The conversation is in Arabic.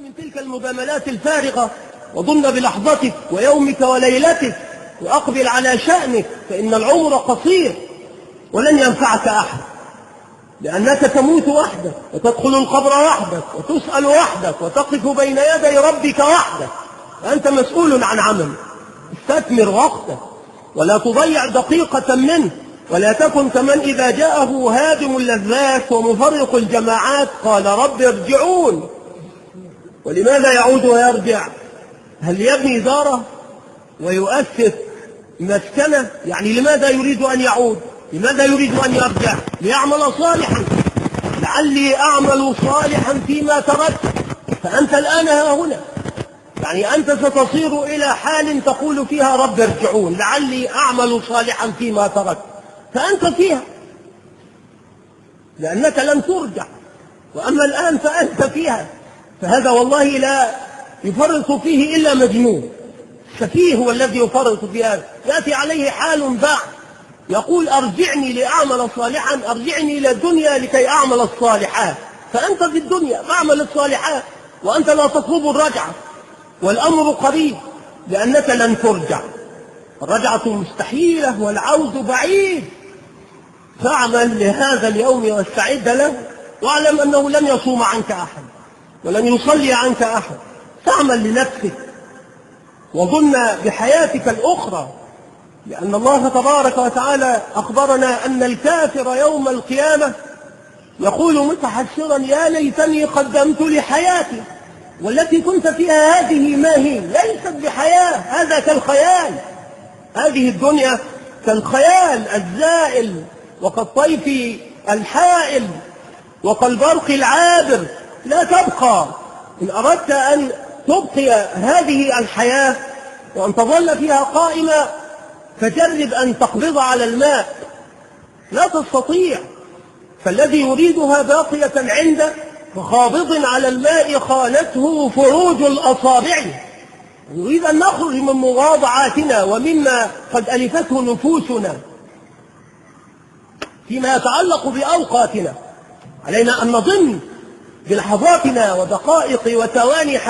من تلك المجاملات الفارغة وضن بلحظتك ويومك وليلتك وأقبل على شأنك فإن العمر قصير ولن ينفعك أحد. لأنك تموت وحدك وتدخل القبر وحدك وتسأل وحدك وتقف بين يدي ربك وحدك. فأنت مسؤول عن عملك استثمر وقتك ولا تضيع دقيقة منه ولا تكن كمن إذا جاءه هادم اللذات ومفرق الجماعات قال رب ارجعون. ولماذا يعود ويرجع؟ هل يبني داره ويؤسس مسكنة؟ يعني لماذا يريد أن يعود؟ لماذا يريد أن يرجع؟ ليعمل صالحا. لعلي أعمل صالحا فيما تركت. فأنت الآن ها هنا. يعني أنت ستصير إلى حال تقول فيها رب ارجعون. لعلي أعمل صالحا فيما تركت. فأنت فيها. لأنك لن ترجع. وأما الآن فأنت فيها. فهذا والله لا يفرط فيه إلا مجنون. السفيه هو الذي يفرط في هذا. يأتي عليه حال بعد يقول أرجعني لأعمل صالحا أرجعني إلى الدنيا لكي أعمل الصالحات. فأنت في الدنيا فاعمل الصالحات. وأنت لا تطلب الرجعة. والأمر قريب لأنك لن ترجع. الرجعة مستحيلة والعود بعيد. فاعمل لهذا اليوم واستعد له واعلم أنه لن يصوم عنك أحد. ولن يصلي عنك أحد. فاعمل لنفسك. وظن بحياتك الأخرى. لأن الله تبارك وتعالى أخبرنا أن الكافر يوم القيامة يقول متحسرا يا ليتني قدمت لحياتي والتي كنت فيها هذه ما هي؟ ليست بحياة هذا كالخيال. هذه الدنيا كالخيال الزائل وكالطيف الحائل وكالبرق العابر. لا تبقى. إن أردت أن تبقي هذه الحياة وأن تظل فيها قائمة فجرب أن تقبض على الماء. لا تستطيع. فالذي يريدها باقية عنده فخابض على الماء خانته فروج الأصابع. نريد أن نخرج من مواضعاتنا ومما قد ألفته نفوسنا فيما يتعلق بأوقاتنا. علينا أن نظن بلحظاتنا ودقائق وثواني حياتنا.